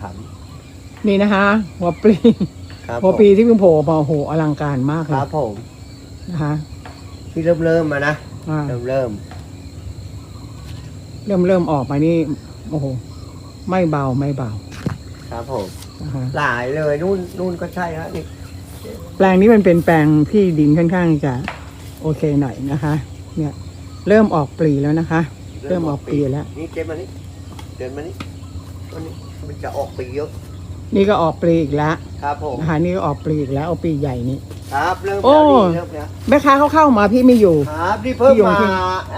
ครับนี่นะคะ หัวปลีครับหัวปลีที่เพิ่งโผล่มาโอ้โหอลังการมากคเลรัยบผมนะคะที่เริ่มเริ่มมานะอ่าเริ่มเริ่มเริ่มเริ่มออกมานี่โอ้โหไม่เบาไม่เบาครับผมนะคะหลายเลยนู่นนู่นก็ใช่ฮะนี่แปลงนี้มันเป็นแปลงที่ดินค่อนข้างจะโอเคหน่อยนะคะ เนี่ย เริ่มออกปลีแล้วนะคะ เริ่มออกปีแล้ว นี่เก็บมานี่เดินมานี่วันนี้ มันจะออกปีเยอะนี่ก็ออกปลีอีกแล้วครับผม นะคะนี่ก็ออกปลีอีกแล้วเอาปลีใหญ่นี่ ครับเริ่มโอ้ แล้วนี่เริ่มแล้วแม่ค้าเขาเข้ามาพี่ไม่อยู่ ครับนี่เพิ่มพี่โยงมาที่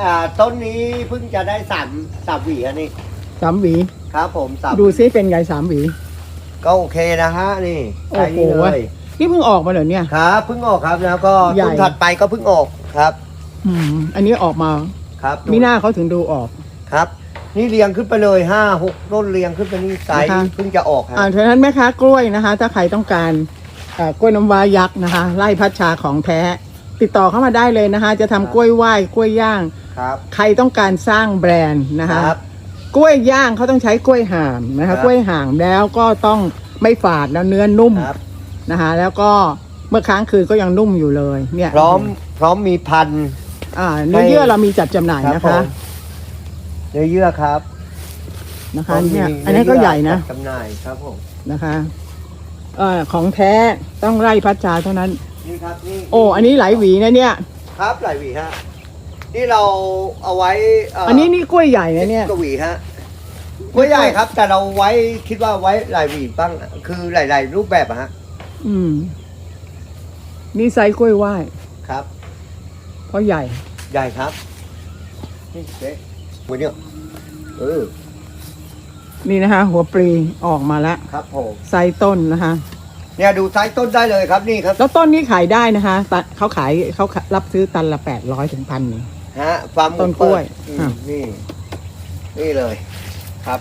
อ่าต้นนี้เพิ่งจะได้สามสามหวีอันนี้สามหวีครับ ผมสามดูซิเป็นไงสามหวี ก็โอเคนะฮะนี่โอ้ใช้โห นี่เลยนี่เพิ่งออกมาเหรอเนี่ย ครับเพิ่งออกครับแล้วก็ใหญ่ ต้นถัดไปก็เพิ่งออกครับ อืมอันนี้ออกมาครับมีหน้าเขาถึงดูออก ครับ นี่เรียงขึ้นไปเลยห้าหกต้นเรียงขึ้นไปนี่ไซส์นะคะ เพิ่งจะออกครับอ่าฉะนั้นแม่ค้ากล้วยนะคะ ถ้าใครต้องการเอ่อกล้วยน้ำว้ายักษ์นะคะ ไล่พัชชาของแท้ ติดต่อเข้ามาได้เลยนะคะ จะทำกล้วยไหว้กล้วยย่าง ครับ ใครต้องการสร้างแบรนด์นะคะครับกล้วยย่างเขาต้องใช้กล้วยห่ามนะครัคะ บ กล้วยห่างแล้วก็ต้องไม่ฝาดแล้วเนื้อนุ่มครับ นะคะ แล้วก็เมื่อค้างคืนก็ยังนุ่มอยู่เลย เนี่ยพร้อมพร้อมมีพันธุ์ อ่าเนื้อเยื่อเรามีจัดจำหน่ายครับนะผคะม เนื้อเยื่อครับนะคะพร้มเนี่ยมีอันนี้ก็ใหญ่นะจัดจำหน่ายครับผมนะคะเอ่อของแท้ต้องไล่พัชชาเท่านั้น นี่ครับนี่โอ้อันนี้หลายหวีนะเนี่ย ครับหลายหวีฮะนี่เราเอาไว้เอันนี้นี่กล้วยใหญ่นะเนี่ย กว่าหวีฮะกล้วยใหญ่ครับ แต่เราไว้คิดว่าไว้หลายหวีบ้างคือหลาย ๆ รูปแบบอะฮะอืมนี่ไซส์กล้วยไหว้ครับ เพราะใหญ่ ใหญ่ครับนี่เจ๊ มือเนี่ยเออ นี่นะคะ หัวปลีออกมาแล้วครับผมไซส์ต้นนะคะ เนี่ยดูไซส์ต้นได้เลยครับนี่ครับ แล้วต้นนี้ขายได้นะคะตัดเขาขายเขารับซื้อตันละแปดร้อยถึงพันหนึ่ง ฮะฟาร์มหมูต้นกล้วยเปิดอืมอะ นี่ นี่เลยครับ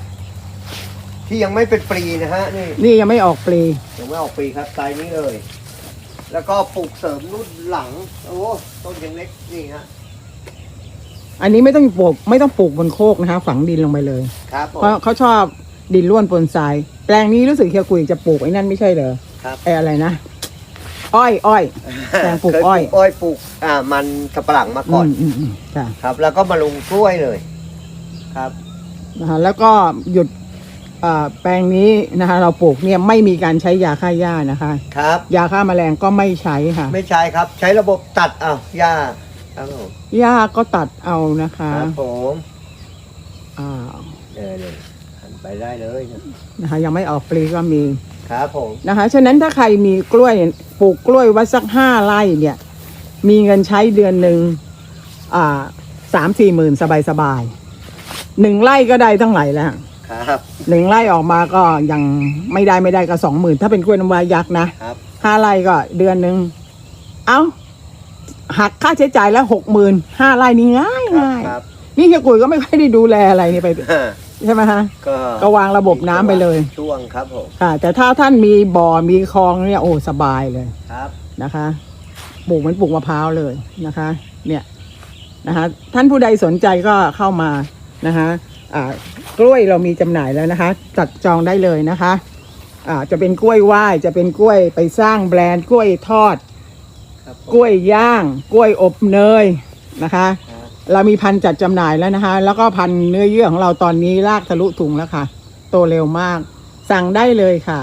ที่ยังไม่เป็นปรีนะฮะ นี่นี่ยังไม่ออกปลียังไม่ออกปรีครับไซส์นี้เลย แล้วก็ปลูกเสริมรุ่นหลัง โอ้ต้นยังเล็กนี่ฮะ อันนี้ไม่ต้องปลูกไม่ต้องปลูกบนโคกนะคะ ฝังดินลงไปเลย ครับผม เพราะเขาชอบดินร่วนปนทราย แปลงนี้รู้สึกเฮียกุยจะปลูกไอ้นั่นไม่ใช่เหรอครับ ไอ้อะไรนะ อ้อยอ้อย แปลงปลูกเคยอ้อยอ้อยปลูกอ่ามันสับปะหลังมาก่อนอืมอืมค่ะครับ แล้วก็มาลงกล้วยเลย ครับ นะคะแล้วก็หยุดอ่าแปลงนี้นะคะ เราปลูกเนี่ยไม่มีการใช้ยาฆ่าหญ้านะคะ ครับ ยาฆ่าแมลงก็ไม่ใช้ค่ะ ไม่ใช่ครับ ใช้ระบบตัดเอาหญ้า ครับผมหญ้าก็ตัดเอานะคะครับผมอ่าเดี๋ยวเดี๋ยวหันไปได้เลยนะนะคะ ยังไม่ออกปลีก็มีครับผมนะคะ ฉะนั้นถ้าใครมีกล้วยปลูกกล้วยไว้สักห้าไร่เนี่ย มีเงินใช้เดือนหนึ่งอ่าสามสี่หมื่นสบายสบายๆหนึ่งไร่ก็ได้ตั้งไหลายแล้วครับ หนึ่งไร่ออกมาก็ยังไม่ได้ไม่ได้ก็สองหมื่นถ้าเป็นกล้วยน้ำว้ายักษ์นะครับ ห้าไร่ก็เดือนหนึ่งเอ้า หักค่าใช้จ่ายแล้วหกหมื่นห้าไร่นี่ง่ายครับง่ายครับนี่เฮียกุยก็ไม่ค่อยได้ดูแลอะไรนี่ไปฮะใช่ไหมฮะ ก็ก็วางระบบน้ำไปเลย ช่วงครับผมค่ะ แต่ถ้าท่านมีบ่อมีคลองเนี่ยโอ้สบายเลยครับ นะคะปลูกเหมือนปลูกมะพร้าวเลยนะคะ เนี่ยนะคะ ท่านผู้ใดสนใจก็เข้ามานะคะอ่ากล้วยเรามีจำหน่ายแล้วนะคะจัดจองได้เลยนะคะอ่าจะเป็นกล้วยไหว้จะเป็นกล้วยไปสร้างแบรนด์กล้วยทอด ครับผม กล้วยย่าง กล้วยอบเนยนะคะ ครับ เรามีพันธุ์จัดจำหน่ายแล้วนะคะ แล้วก็พันธุ์เนื้อเยื่อของเราตอนนี้ลากทะลุถุงแล้วค่ะ โตเร็วมาก สั่งได้เลยค่ะ